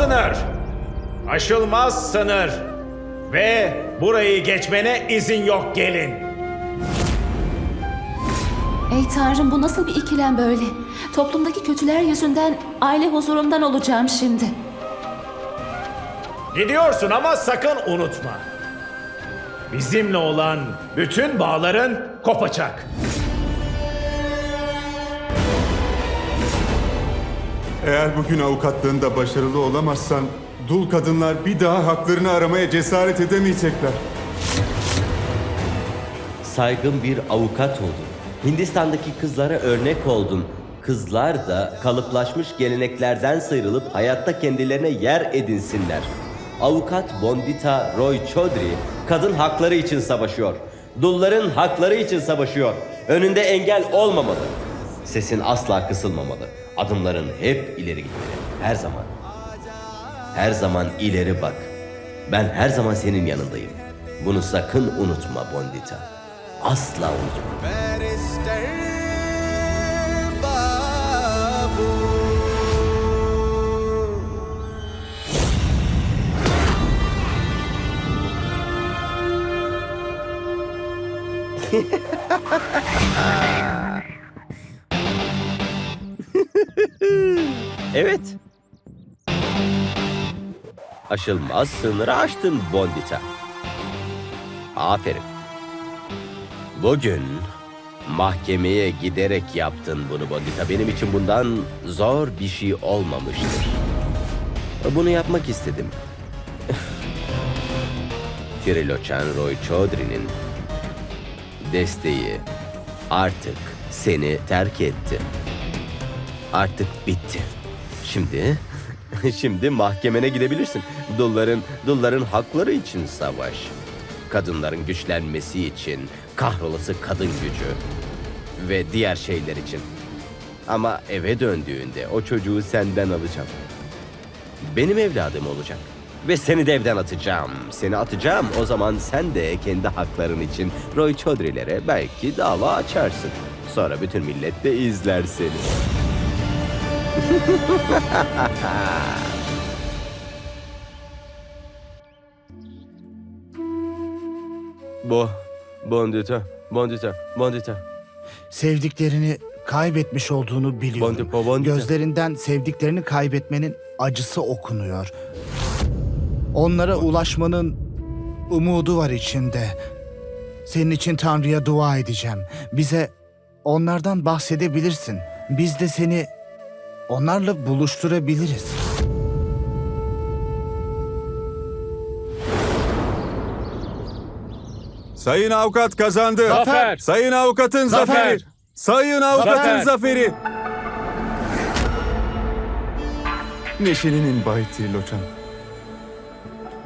sınır. Aşılmaz sınır. Ve burayı geçmene izin yok gelin. Ey Tanrım bu nasıl bir ikilem böyle? Toplumdaki kötüler yüzünden aile huzurumdan olacağım şimdi. Gidiyorsun ama sakın unutma. Bizimle olan bütün bağların kopacak. Eğer bugün avukatlığında başarılı olamazsan dul kadınlar bir daha haklarını aramaya cesaret edemeyecekler. Saygın bir avukat oldun. Hindistan'daki kızlara örnek oldun. Kızlar da kalıplaşmış geleneklerden sıyrılıp hayatta kendilerine yer edinsinler. Avukat Bondita Roy Chaudhry kadın hakları için savaşıyor. Dulların hakları için savaşıyor. Önünde engel olmamalı. Sesin asla kısılmamalı. Adımların hep ileri gitmeli. Her zaman. Her zaman ileri bak. Ben her zaman senin yanındayım. Bunu sakın unutma Bondita. Asla unutma. Evet. Aşılmaz sınırı aştın Bondita. Aferin. Bugün mahkemeye giderek yaptın bunu Bondita. Benim için bundan zor bir şey olmamıştır. Bunu yapmak istedim. Triloçan Roy Chaudhry'nin desteği artık seni terk etti. Artık bitti. Şimdi şimdi mahkemene gidebilirsin. Dulların dulların hakları için savaş. Kadınların güçlenmesi için, kahrolası kadın gücü ve diğer şeyler için. Ama eve döndüğünde o çocuğu senden alacağım. Benim evladım olacak. Ve seni de evden atacağım. Seni atacağım. O zaman sen de kendi hakların için Roy Chaudhry'lere belki dava açarsın. Sonra bütün millet de izler seni. Bu, Bondita, Bondita, Bondita. Sevdiklerini kaybetmiş olduğunu biliyorum. Bondi- Bondi- Gözlerinden sevdiklerini kaybetmenin acısı okunuyor. Onlara ulaşmanın umudu var içinde. Senin için Tanrı'ya dua edeceğim. Bize onlardan bahsedebilirsin. Biz de seni onlarla buluşturabiliriz. Sayın avukat kazandı. Zafer! Sayın avukatın Zafer! zaferi. Sayın avukatın Zafer! zaferi. Neşeli'nin Bay Triloçan.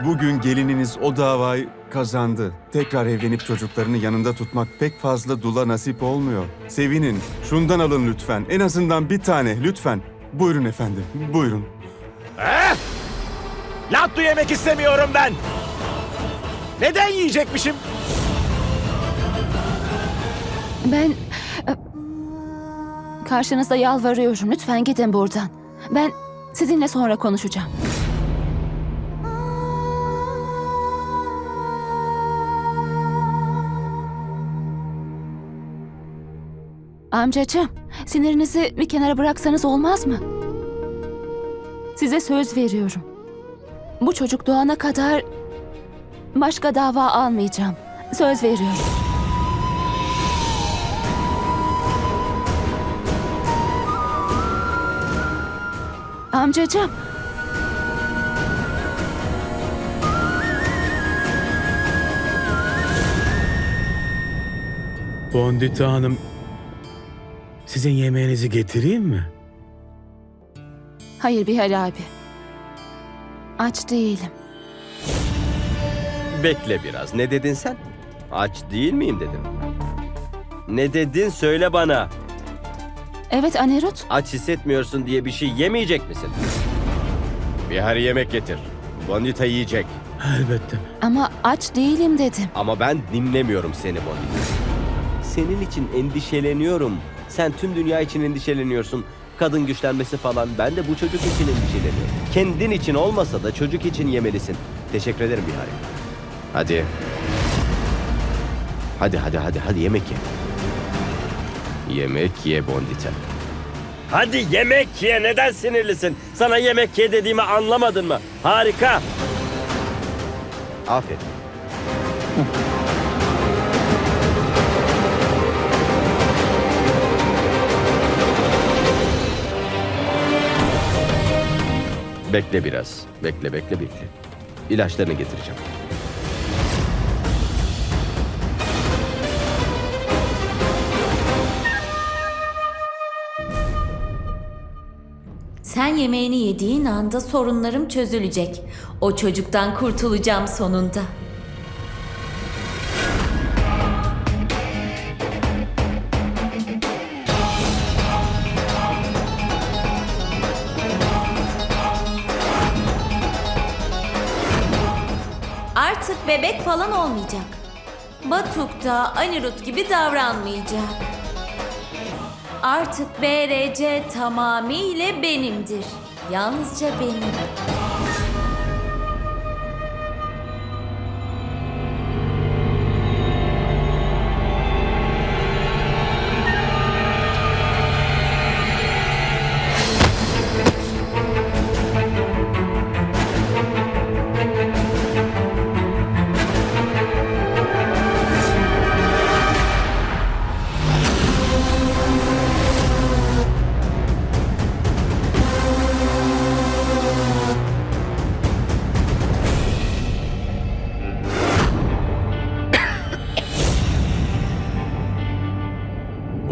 Bugün gelininiz o davayı kazandı. Tekrar evlenip çocuklarını yanında tutmak pek fazla dula nasip olmuyor. Sevinin. Şundan alın lütfen. En azından bir tane lütfen. Buyurun efendim. Buyurun. Lattu yemek istemiyorum ben. Neden yiyecekmişim? Ben... e, Karşınızda yalvarıyorum. Lütfen gidin buradan. Ben sizinle sonra konuşacağım. Amcacığım, sinirinizi bir kenara bıraksanız olmaz mı? Size söz veriyorum. Bu çocuk doğana kadar başka dava almayacağım. Söz veriyorum. Amcacığım. Bondita Hanım, sizin yemeğinizi getireyim mi? Hayır Bihal abi. Aç değilim. Bekle biraz. Ne dedin sen? Aç değil miyim dedim. Ne dedin söyle bana. Evet Anirut. Aç hissetmiyorsun diye bir şey yemeyecek misin? Bir her yemek getir. Bonita yiyecek. Elbette. Ama aç değilim dedim. Ama ben dinlemiyorum seni Bonita. Senin için endişeleniyorum. Sen tüm dünya için endişeleniyorsun. Kadın güçlenmesi falan. Ben de bu çocuk için endişeleniyorum. Kendin için olmasa da çocuk için yemelisin. Teşekkür ederim Bihari. Hadi. Hadi hadi hadi hadi yemek ye. Yemek ye Bondita. Hadi yemek ye. Neden sinirlisin? Sana yemek ye dediğimi anlamadın mı? Harika. Aferin. Bekle biraz. Bekle, bekle, bekle. İlaçlarını getireceğim. Sen yemeğini yediğin anda sorunlarım çözülecek. O çocuktan kurtulacağım sonunda. Bebek falan olmayacak. Batuk da Anirut gibi davranmayacak. Artık BRC tamamıyla benimdir. Yalnızca benim.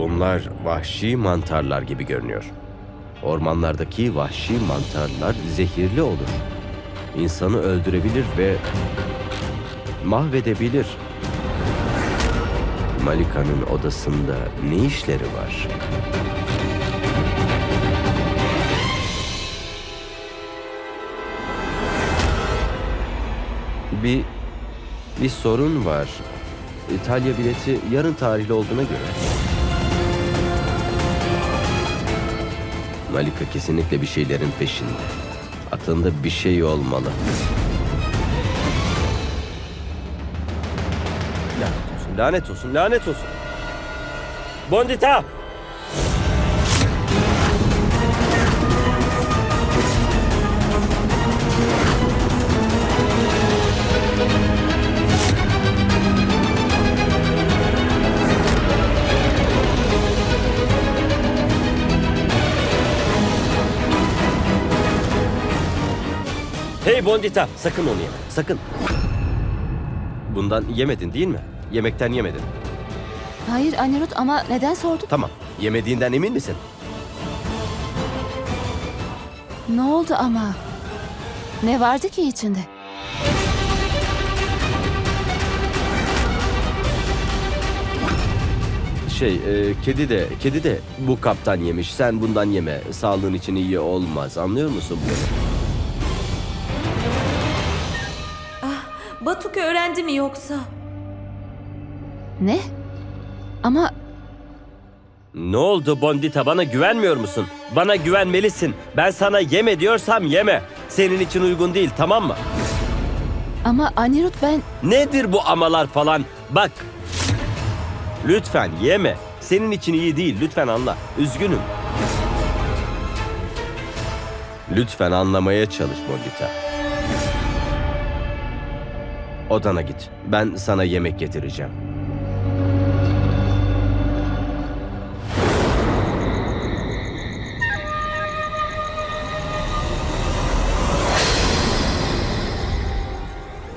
Bunlar vahşi mantarlar gibi görünüyor. Ormanlardaki vahşi mantarlar zehirli olur. İnsanı öldürebilir ve mahvedebilir. Malika'nın odasında ne işleri var? Bir bir sorun var. İtalya bileti yarın tarihli olduğuna göre. Malika kesinlikle bir şeylerin peşinde. Aklında bir şey olmalı. Lanet olsun, lanet olsun, lanet olsun. Bondita! Hey Bondita, sakın onu yeme, sakın. Bundan yemedin değil mi? Yemekten yemedin. Hayır Anirut ama neden sordun? Tamam, yemediğinden emin misin? Ne oldu ama? Ne vardı ki içinde? Şey, e, kedi de, kedi de bu kaptan yemiş. Sen bundan yeme. Sağlığın için iyi olmaz. Anlıyor musun bunu? Batuk öğrendi mi yoksa? Ne? Ama Ne oldu Bondita? Bana güvenmiyor musun? Bana güvenmelisin. Ben sana yeme diyorsam yeme. Senin için uygun değil, tamam mı? ama Anirut ben Nedir bu amalar falan? Bak. Lütfen yeme. Senin için iyi değil. Lütfen anla. Üzgünüm. Lütfen anlamaya çalış Bondita. Odana git. Ben sana yemek getireceğim.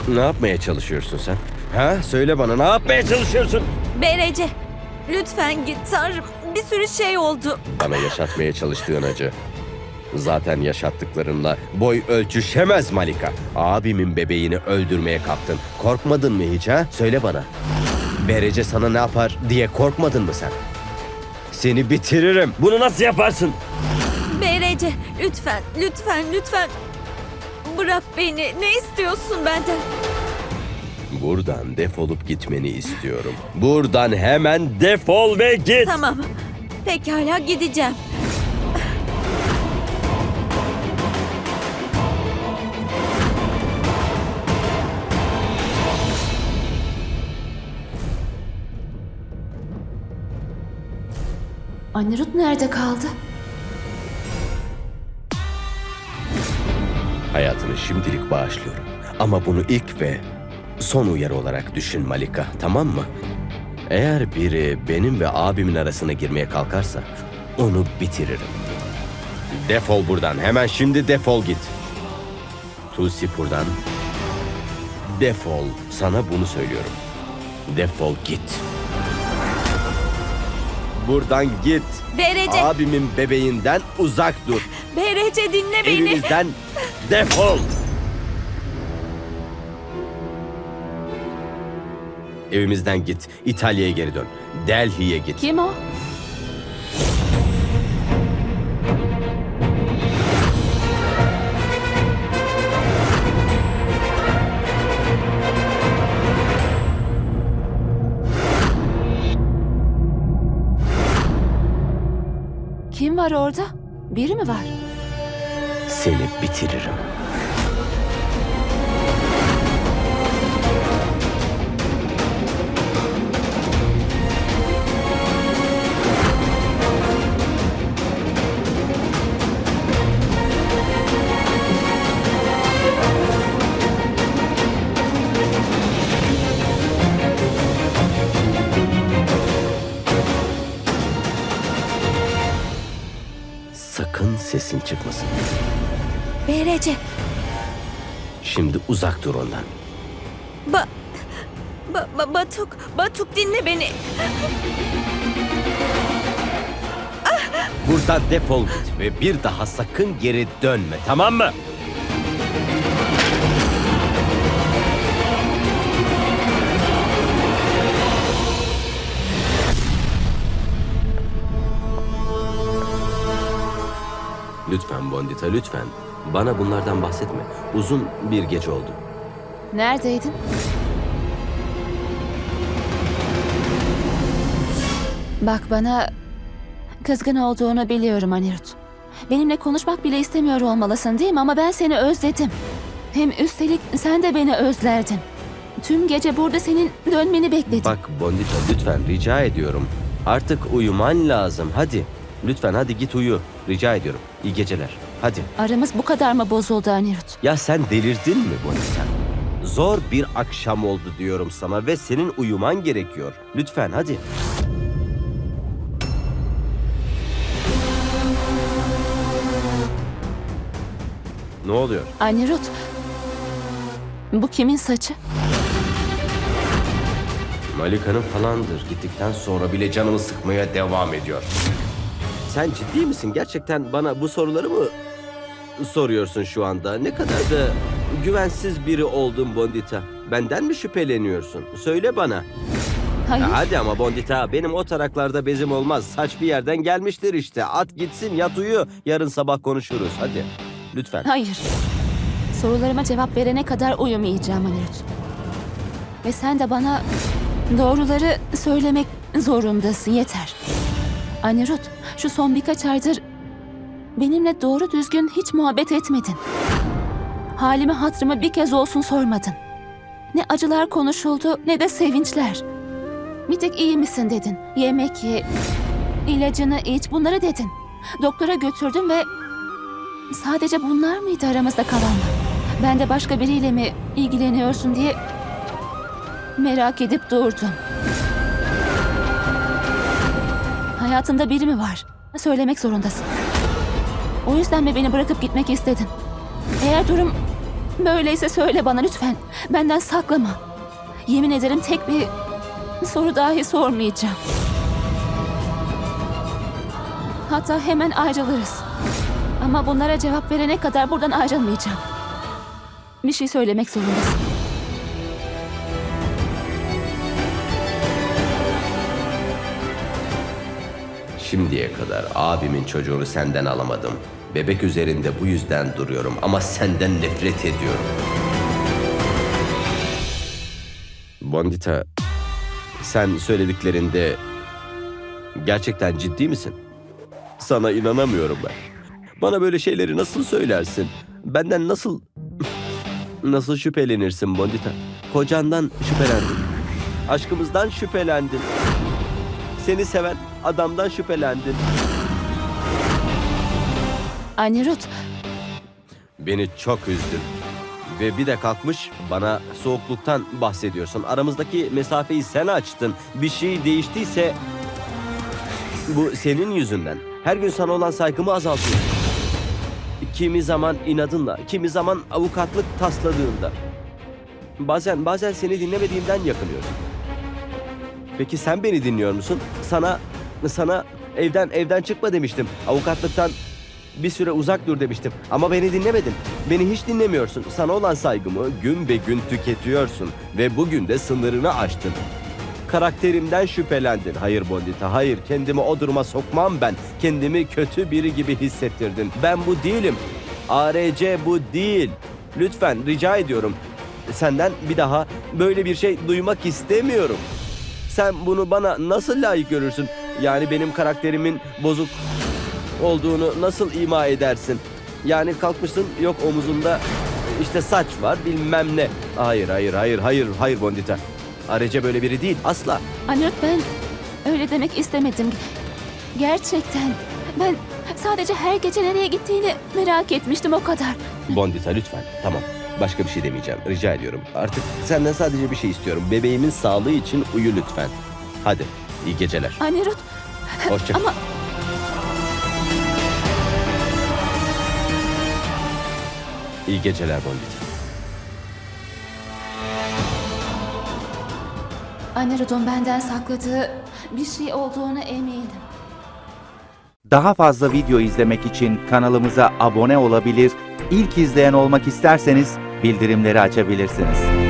Ne yapmaya çalışıyorsun sen? Ha? Söyle bana ne yapmaya çalışıyorsun? BRC lütfen git Tanrım. Bir sürü şey oldu. Bana yaşatmaya çalıştığın acı. Zaten yaşattıklarınla boy ölçüşemez Malika. Abimin bebeğini öldürmeye kalktın. Korkmadın mı hiç ha? Söyle bana. Berece sana ne yapar diye korkmadın mı sen? Seni bitiririm. Bunu nasıl yaparsın? BRC lütfen lütfen lütfen. Bırak beni. Ne istiyorsun benden? Buradan defolup gitmeni istiyorum. Buradan hemen defol ve git. Tamam. Pekala gideceğim. Anirut nerede kaldı? Hayatını şimdilik bağışlıyorum. Ama bunu ilk ve son uyarı olarak düşün Malika, tamam mı? Eğer biri benim ve abimin arasına girmeye kalkarsa onu bitiririm. Defol buradan, hemen şimdi defol git. Tulsi buradan. Defol, sana bunu söylüyorum. Defol git. Buradan git. BRC, Abimin bebeğinden uzak dur. BRC dinle beni. Evimizden defol. Evimizden git. İtalya'ya geri dön. Delhi'ye git. Kim o? Kim var orada? Biri mi var? Seni bitiririm. Sakın sesin çıkmasın. BRC, Şimdi uzak dur ondan. ba, ba, ba- Batuk, Batuk dinle beni. Buradan defol git ve bir daha sakın geri dönme tamam mı? Lütfen Bondita lütfen. Bana bunlardan bahsetme. Uzun bir gece oldu. Neredeydin? Bak bana kızgın olduğunu biliyorum Anirut. Benimle konuşmak bile istemiyor olmalısın değil mi? Ama ben seni özledim. Hem üstelik sen de beni özlerdin. Tüm gece burada senin dönmeni bekledim. Bak Bondita lütfen rica ediyorum. Artık uyuman lazım. Hadi. Lütfen hadi git uyu. Rica ediyorum. İyi geceler. Hadi. Aramız bu kadar mı bozuldu Anirut? Ya sen delirdin mi Bonita? Zor bir akşam oldu diyorum sana ve senin uyuman gerekiyor. Lütfen hadi. Ne oluyor? Anirut, bu kimin saçı? Malika'nın falandır. Gittikten sonra bile canımı sıkmaya devam ediyor. Sen ciddi misin? Gerçekten bana bu soruları mı soruyorsun şu anda? Ne kadar da güvensiz biri oldun Bondita. Benden mi şüpheleniyorsun? Söyle bana. Hayır. Ya hadi ama Bondita benim o taraklarda bezim olmaz. Saç bir yerden gelmiştir işte. At gitsin yat uyu. Yarın sabah konuşuruz hadi. Lütfen. Hayır. Sorularıma cevap verene kadar uyumayacağım Anirut. Ve sen de bana doğruları söylemek zorundasın yeter. Anirut, şu son birkaç aydır benimle doğru düzgün hiç muhabbet etmedin. Halimi hatrımı bir kez olsun sormadın. Ne acılar konuşuldu ne de sevinçler. Bir tek iyi misin dedin. Yemek ye, ilacını iç bunları dedin. Doktora götürdüm ve Sadece bunlar mıydı aramızda kalanlar? Ben de başka biriyle mi ilgileniyorsun diye merak edip durdum. Hayatında biri mi var? Söylemek zorundasın. O yüzden mi beni bırakıp gitmek istedin? Eğer durum böyleyse söyle bana lütfen. Benden saklama. Yemin ederim tek bir soru dahi sormayacağım. Hatta hemen ayrılırız. Ama bunlara cevap verene kadar buradan ayrılmayacağım. Bir şey söylemek zorundasın. Şimdiye kadar abimin çocuğunu senden alamadım. Bebek üzerinde bu yüzden duruyorum ama senden nefret ediyorum. Bondita, sen söylediklerinde gerçekten ciddi misin? Sana inanamıyorum ben. Bana böyle şeyleri nasıl söylersin? Benden nasıl nasıl şüphelenirsin Bondita? Kocandan şüphelendin. Aşkımızdan şüphelendin. Seni seven adamdan şüphelendin. Anirut, Beni çok üzdün. Ve bir de kalkmış bana soğukluktan bahsediyorsun. Aramızdaki mesafeyi sen açtın. Bir şey değiştiyse bu senin yüzünden. Her gün sana olan saygımı azaltıyor. Kimi zaman inadınla, kimi zaman avukatlık tasladığında. Bazen bazen seni dinlemediğimden yakınıyorum. Peki sen beni dinliyor musun? Sana sana evden evden çıkma demiştim. Avukatlıktan bir süre uzak dur demiştim. Ama beni dinlemedin. Beni hiç dinlemiyorsun. Sana olan saygımı gün be gün tüketiyorsun. Ve bugün de sınırını aştın. Karakterimden şüphelendin. Hayır Bondita, hayır. Kendimi o duruma sokmam ben. Kendimi kötü biri gibi hissettirdin. Ben bu değilim. ARC bu değil. Lütfen rica ediyorum. Senden bir daha böyle bir şey duymak istemiyorum. Sen bunu bana nasıl layık görürsün? Yani benim karakterimin bozuk olduğunu nasıl ima edersin? Yani kalkmışsın yok omuzunda işte saç var bilmem ne. Hayır hayır hayır hayır hayır Bondita. Arece böyle biri değil asla. Anirut ben öyle demek istemedim. Gerçekten ben sadece her gece nereye gittiğini merak etmiştim o kadar. Bondita lütfen tamam. Başka bir şey demeyeceğim. Rica ediyorum. Artık senden sadece bir şey istiyorum. Bebeğimin sağlığı için uyu lütfen. Hadi iyi geceler. Anirut Hoşça kal. ama İyi geceler Bondita. Anirud'un benden sakladığı bir şey olduğunu eminim. Daha fazla video izlemek için kanalımıza abone olabilir, ilk izleyen olmak isterseniz bildirimleri açabilirsiniz.